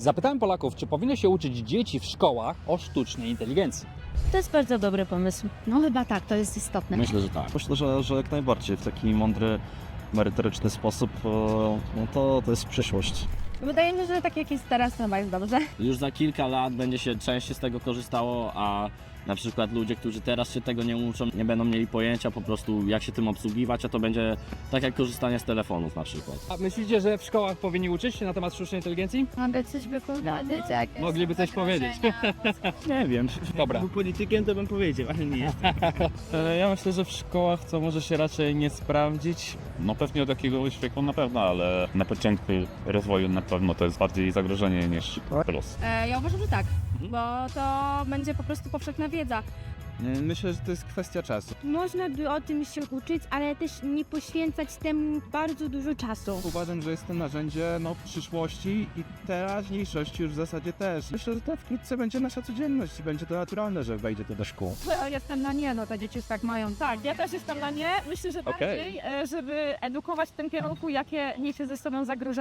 Zapytałem Polaków, czy powinno się uczyć dzieci w szkołach o sztucznej inteligencji. To jest bardzo dobry pomysł. No chyba tak, to jest istotne. Myślę, że tak. Myślę, że, że jak najbardziej w taki mądry, merytoryczny sposób, e, no to, to jest przyszłość. Wydaje mi się, że tak jak jest teraz, to chyba jest dobrze. Już za kilka lat będzie się częściej z tego korzystało, a na przykład ludzie, którzy teraz się tego nie uczą, nie będą mieli pojęcia po prostu jak się tym obsługiwać, a to będzie tak jak korzystanie z telefonów na przykład. A myślicie, że w szkołach powinni uczyć się na temat sztucznej inteligencji? Mogę coś wypowiadać, jak Mogliby coś powiedzieć. Nie wiem. Dobra. Był politykiem, to bym powiedział, ale nie jest. E, Ja myślę, że w szkołach to może się raczej nie sprawdzić. No pewnie od jakiegoś wieku na pewno, ale na początku rozwoju na pewno to jest bardziej zagrożenie niż plus. E, ja uważam, że tak, bo to będzie po prostu powszechna wiedza. Myślę, że to jest kwestia czasu. Można by o tym się uczyć, ale też nie poświęcać temu bardzo dużo czasu. Uważam, że jest to narzędzie no, przyszłości i teraźniejszości już w zasadzie też. Myślę, że to wkrótce będzie nasza codzienność i będzie to naturalne, że wejdzie to do szkół. Ja jestem na nie, no te dzieci już tak mają. Tak, ja też jestem na nie. Myślę, że Okej. bardziej, e, żeby edukować w tym kierunku, jakie niesie ze sobą zagrożenie.